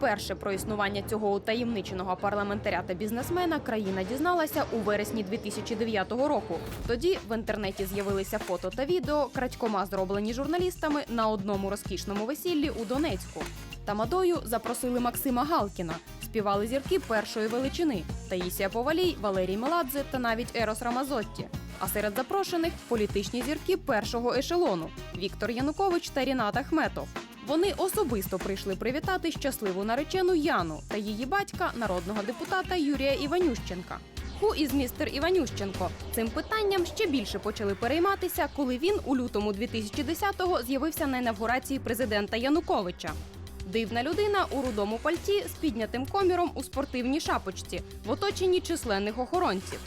Вперше про існування цього утаємниченого парламентаря та бізнесмена країна дізналася у вересні 2009 року. Тоді в інтернеті з'явилися фото та відео, крадькома зроблені журналістами на одному розкішному весіллі у Донецьку. Тамадою запросили Максима Галкіна. Співали зірки першої величини Таїсія Повалій, Валерій Меладзе та навіть Ерос Рамазотті. А серед запрошених політичні зірки першого ешелону Віктор Янукович та Рінат Ахметов. Вони особисто прийшли привітати щасливу наречену Яну та її батька, народного депутата Юрія Іванющенка. Ху із містер Іванющенко цим питанням ще більше почали перейматися, коли він у лютому 2010-го з'явився на інавгурації президента Януковича. Дивна людина у рудому пальті з піднятим коміром у спортивній шапочці в оточенні численних охоронців.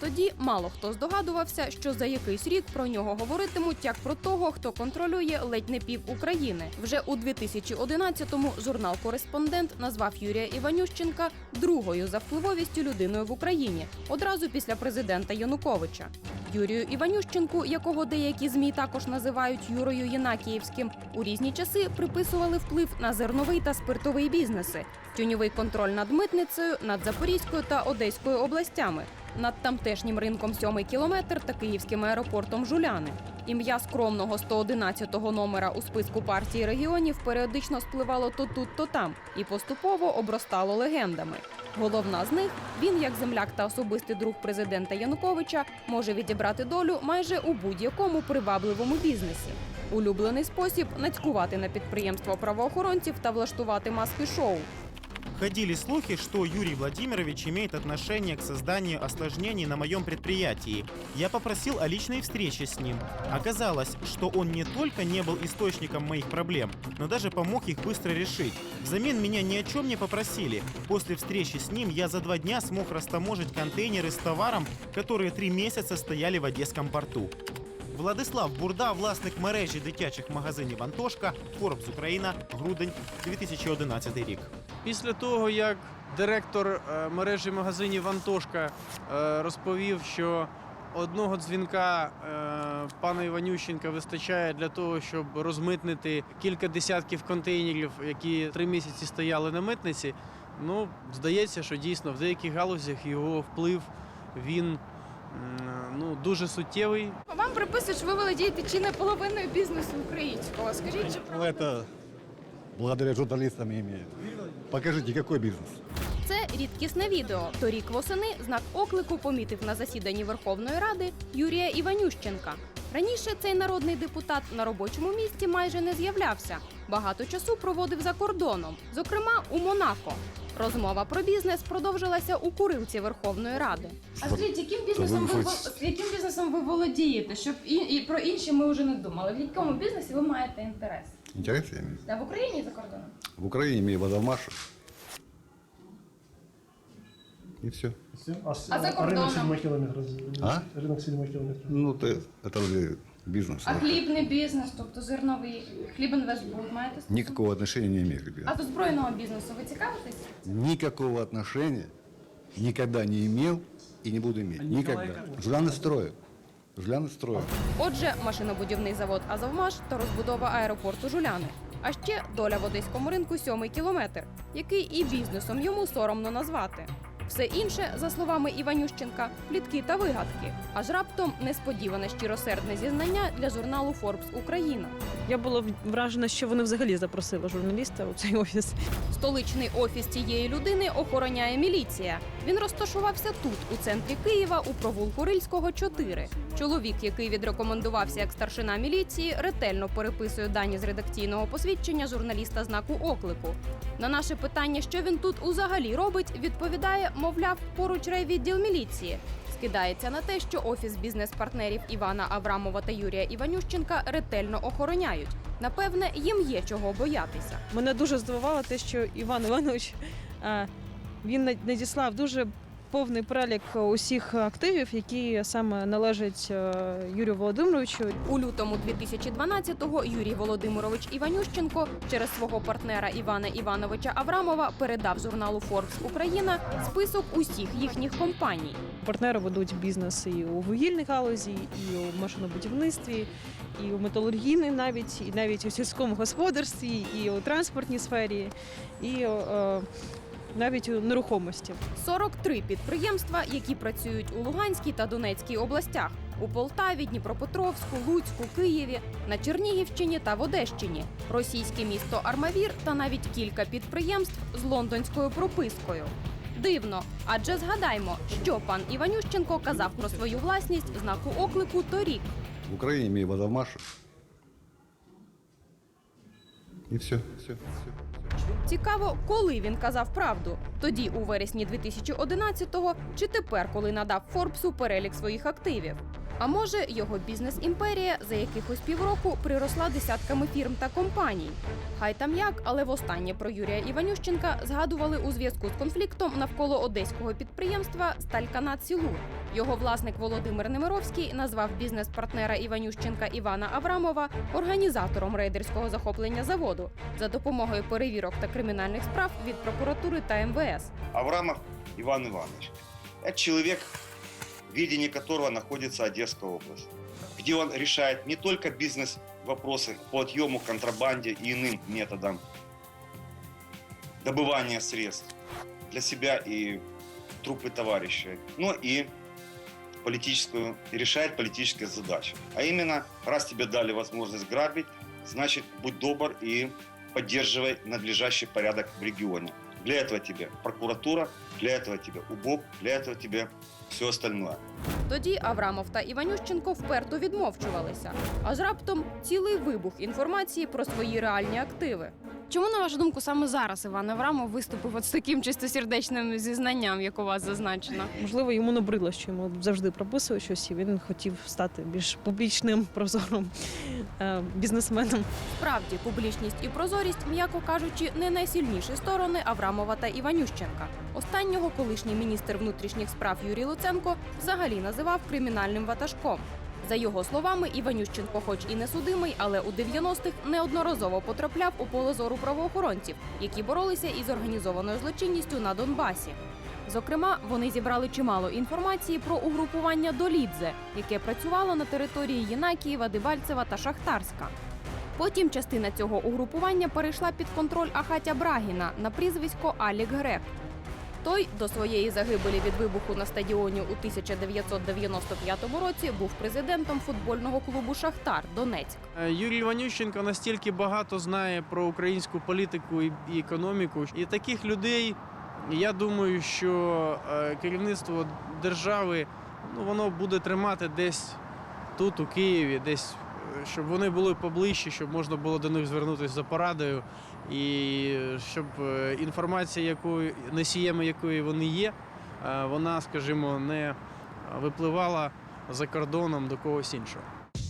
Тоді мало хто здогадувався, що за якийсь рік про нього говоритимуть як про того, хто контролює ледь не пів України. Вже у 2011-му журнал Кореспондент назвав Юрія Іванющенка другою за впливовістю людиною в Україні одразу після президента Януковича. Юрію Іванющенку, якого деякі змі також називають Юрою Єнакіївським, у різні часи приписували вплив на зерновий та спиртовий бізнеси, тюньовий контроль над митницею, над Запорізькою та Одеською областями, над тамтешнім ринком сьомий кілометр та київським аеропортом Жуляни. Ім'я скромного 111-го номера у списку партії регіонів періодично спливало то тут, то там і поступово обростало легендами. Головна з них він, як земляк та особистий друг президента Януковича, може відібрати долю майже у будь-якому привабливому бізнесі. Улюблений спосіб нацькувати на підприємство правоохоронців та влаштувати маски-шоу. Ходили слухи, что Юрий Владимирович имеет отношение к созданию осложнений на моем предприятии. Я попросил о личной встрече с ним. Оказалось, что он не только не был источником моих проблем, но даже помог их быстро решить. Взамен меня ни о чем не попросили. После встречи с ним я за два дня смог растаможить контейнеры с товаром, которые три месяца стояли в Одесском порту. Владислав Бурда, власник мережі дитячих магазинів Антошка, Форбс Україна, грудень 2011 рік. Після того, як директор е, мережі магазинів Антошка е, розповів, що одного дзвінка е, пана Іванющенка вистачає для того, щоб розмитнити кілька десятків контейнерів, які три місяці стояли на митниці. Ну, здається, що дійсно в деяких галузях його вплив він ну, дуже суттєвий. Вам приписують, що ви володієте чи не половиною бізнесу українського. Скажіть, чи Ну, это благодаря журналистам имеет. Покажите, какой бизнес? Це рідкісне відео. Торік восени знак оклику помітив на засіданні Верховної Ради Юрія Іванющенка. Раніше цей народний депутат на робочому місці майже не з'являвся. Багато часу проводив за кордоном, зокрема у Монако. Розмова про бізнес продовжилася у курилці Верховної Ради. а скажіть, яким бізнесом ви ви яким бізнесом ви володієте? Щоб і, і про інші ми вже не думали. В якому бізнесі ви маєте інтерес? Интерес я имею. Та в Україні і за кордоном? В Украине имею водомашу. И все. А, с- А за ринок кордоном? сідьмого кілометра. А? Ринок сідьмого кілометра. Ну, ты, это уже бизнес. А хлібний бізнес, тобто зерновий хлібінвестбуд маєте? стосунок? Никакого отношения не имею к А ребят. до збройного бізнесу ви цікавитесь? Никакого отношения никогда не имел и не буду иметь. Никогда. Жуляны строю. Жуляны строю. Отже, машинобудівний завод Азовмаш та розбудова аеропорту Жуляни. А ще доля в одеському ринку сьомий кілометр, який і бізнесом йому соромно назвати. Все інше, за словами Іванющенка, плітки та вигадки. Аж раптом несподіване щиросердне зізнання для журналу Forbes Україна. Я була вражена, що вони взагалі запросили журналіста у цей офіс. Столичний офіс цієї людини охороняє міліція. Він розташувався тут, у центрі Києва, у провулку Рильського 4. Чоловік, який відрекомендувався як старшина міліції, ретельно переписує дані з редакційного посвідчення журналіста знаку оклику. На наше питання, що він тут узагалі робить, відповідає, мовляв, поруч райвідділ міліції. Скидається на те, що офіс бізнес-партнерів Івана Аврамова та Юрія Іванющенка ретельно охороняють. Напевне, їм є чого боятися. Мене дуже здивувало те, що Іван Іванович е, він на- надіслав дуже повний перелік усіх активів, які саме належать е, Юрію Володимировичу. У лютому 2012-го Юрій Володимирович Іванющенко через свого партнера Івана Івановича Аврамова передав журналу Forbes Україна список усіх їхніх компаній. Партнери ведуть бізнес і у вугільній галузі, і у машинобудівництві, і у металургійній навіть, і навіть у сільському господарстві, і у транспортній сфері, і е, навіть у нерухомості. 43 підприємства, які працюють у Луганській та Донецькій областях, у Полтаві, Дніпропетровську, Луцьку, Києві, на Чернігівщині та в Одещині, російське місто Армавір та навіть кілька підприємств з лондонською пропискою. Дивно, адже згадаймо, що пан Іванющенко казав про свою власність знаку оклику торік. В Украине имею водомаш. И все, все, все. Цікаво, коли він казав правду. Тоді, у вересні 2011-го, чи тепер, коли надав Форбсу перелік своїх активів. А може, його бізнес-імперія за якихось півроку приросла десятками фірм та компаній. Хай там як, але востаннє про Юрія Іванющенка згадували у зв'язку з конфліктом навколо одеського підприємства Стальканат Сілур. Його власник Володимир Немировський назвав бізнес-партнера Іванющенка Івана Аврамова організатором рейдерського захоплення заводу за допомогою перевірок та кримінальних справ від прокуратури та МВС. Аврамов Иван Иванович. Это человек, в видении которого находится Одесская область, где он решает не только бизнес-вопросы по отъему, контрабанде и иным методам добывания средств для себя и трупы товарищей, но и политическую, решает политические задачи. А именно, раз тебе дали возможность грабить, значит, будь добр и поддерживай надлежащий порядок в регионе. Для этого тебе прокуратура, для этого тебе УБОП, для этого тебе все остальное. Тоді Аврамов та Іванющенко вперто відмовчувалися. Аж раптом цілий вибух інформації про свої реальні активи. Чому, на вашу думку, саме зараз Іван Аврамов виступив от з таким чистосердечним зізнанням, як у вас зазначено? Можливо, йому набридло, що йому завжди прописують щось, і він хотів стати більш публічним, прозорим е, бізнесменом. Справді, публічність і прозорість, м'яко кажучи, не найсильніші сторони Аврамова та Іванющенка. Останнього колишній міністр внутрішніх справ Юрій Луценко взагалі називав кримінальним ватажком. За його словами, Іванющенко, хоч і не судимий, але у 90-х неодноразово потрапляв у поле зору правоохоронців, які боролися із організованою злочинністю на Донбасі. Зокрема, вони зібрали чимало інформації про угрупування Долідзе, яке працювало на території Єнакієва, Дебальцева та Шахтарська. Потім частина цього угрупування перейшла під контроль Ахатя Брагіна на прізвисько Алік Грек. Той до своєї загибелі від вибуху на стадіоні у 1995 році був президентом футбольного клубу Шахтар Донецьк. Е, Юрій Іванющенко настільки багато знає про українську політику і економіку. І таких людей, я думаю, що е, керівництво держави ну, воно буде тримати десь тут, у Києві, десь, щоб вони були поближче, щоб можна було до них звернутися за порадою. І щоб е, інформація, якою носіями якої вони є, е, вона, скажімо, не випливала за кордоном до когось іншого.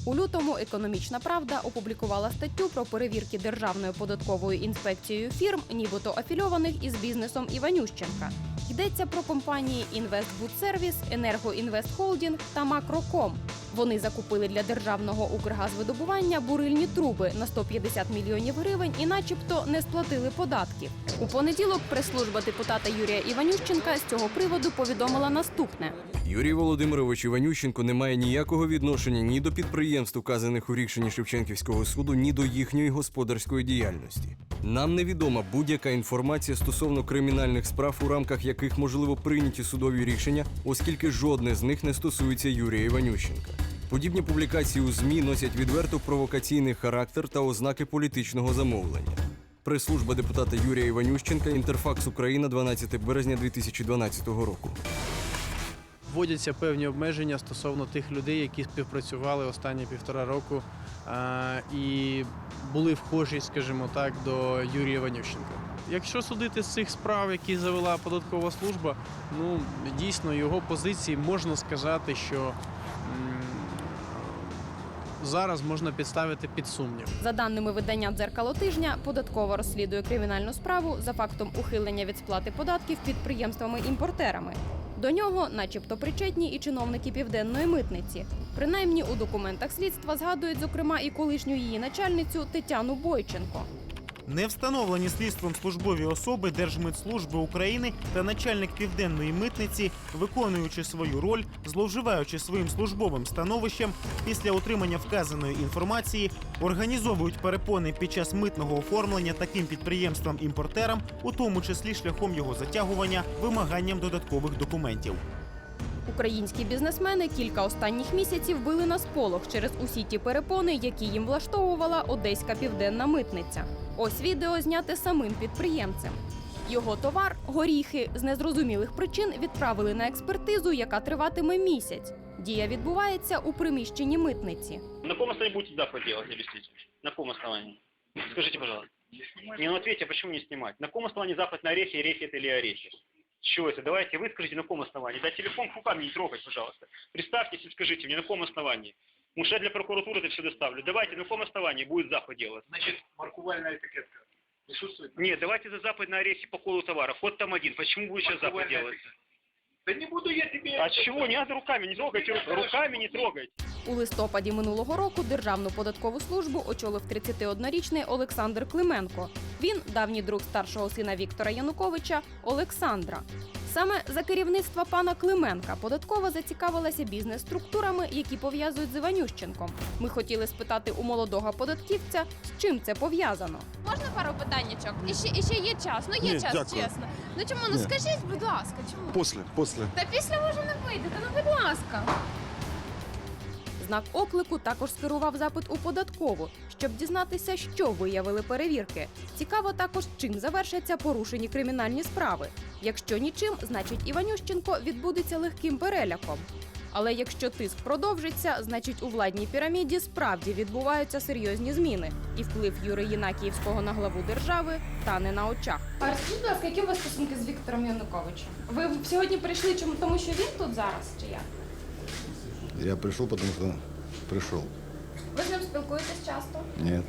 У лютому економічна правда опублікувала статтю про перевірки Державною податковою інспекцією фірм, нібито афільованих із бізнесом Іванющенка. Йдеться про компанії «Інвестбудсервіс», «Енергоінвестхолдінг» та «Макроком». Вони закупили для державного Укргазвидобування бурильні труби на 150 мільйонів гривень і, начебто, не сплатили податків. У понеділок прес-служба депутата Юрія Іванющенка з цього приводу повідомила наступне. Юрій Володимирович Іванющенко не має ніякого відношення ні до підприємств, указаних у рішенні Шевченківського суду, ні до їхньої господарської діяльності. Нам невідома будь-яка інформація стосовно кримінальних справ, у рамках яких можливо прийняті судові рішення, оскільки жодне з них не стосується Юрія Іванющенка. Подібні публікації у ЗМІ носять відверто провокаційний характер та ознаки політичного замовлення. Прес-служба депутата Юрія Іванющенка, Інтерфакс Україна, 12 березня 2012 року. Вводяться певні обмеження стосовно тих людей, які співпрацювали останні півтора року і були вхожі, скажімо так, до Юрія Іванющенка. Якщо судити з цих справ, які завела податкова служба, ну дійсно його позиції можна сказати, що зараз можна підставити під сумнів. За даними видання дзеркало тижня, податкова розслідує кримінальну справу за фактом ухилення від сплати податків підприємствами-імпортерами. До нього, начебто, причетні і чиновники південної митниці. Принаймні у документах слідства згадують, зокрема, і колишню її начальницю Тетяну Бойченко. Не встановлені слідством службові особи Держмитслужби України та начальник південної митниці, виконуючи свою роль, зловживаючи своїм службовим становищем, після отримання вказаної інформації, організовують перепони під час митного оформлення таким підприємствам-імпортерам, у тому числі шляхом його затягування, вимаганням додаткових документів. Українські бізнесмени кілька останніх місяців били на сполох через усі ті перепони, які їм влаштовувала одеська південна митниця. Ось відео зняте самим підприємцем. Його товар горіхи з незрозумілих причин відправили на експертизу, яка триватиме місяць. Дія відбувається у приміщенні митниці. На каком основании будете запад делать, объясните? На каком основании? Скажите, пожалуйста. Не, ну ответьте, а почему не снимать? На каком основании запад на орехи, орехи это или орехи? С чего это? Давайте вы скажите, на каком основании. Да телефон руками не трогать, пожалуйста. Представьтесь и скажите мне, на каком основании. Потому что я для прокуратуры это все доставлю. Давайте, на каком основании будет запад делать? Значит, маркувальная этикетка присутствует? Нет, давайте за запад на орехи по коду товара. Ход там один. Почему будет сейчас запад Маркувальная делать? этикетка. Да не буду я тебе... А чего? Не надо руками, не трогайте. ру- Руками не трогайте. У листопаді минулого року Державну податкову службу очолив 31-річний Олександр Клименко. Він давній друг старшого сина Віктора Януковича Олександра. Саме за керівництва пана Клименка податкова зацікавилася бізнес-структурами, які пов'язують з Іванющенком. Ми хотіли спитати у молодого податківця, з чим це пов'язано. Можна пару питаннячок? І ще, і ще є час. Ну є Ні, час, дякую. чесно. Ну чому? Ну Ні. скажіть, будь ласка, чому? После, после. Та після може вже не вийдете, ну будь ласка. Знак оклику також скерував запит у податкову, щоб дізнатися, що виявили перевірки. Цікаво також, чим завершаться порушені кримінальні справи. Якщо нічим, значить Іванющенко відбудеться легким переляком. Але якщо тиск продовжиться, значить у владній піраміді справді відбуваються серйозні зміни, і вплив Юри Єнакіївського на главу держави тане на очах. А розкажіть, будь ласка, які у вас стосунки з Віктором Януковичем? Ви сьогодні прийшли чому тому, що він тут зараз, чи як? Я пришел, потому что пришел. Ви з ним спілкуєтесь часто? Нет,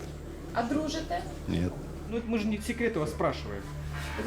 А дружите? нет. Ну, мы же не секрет вас спрашиваем.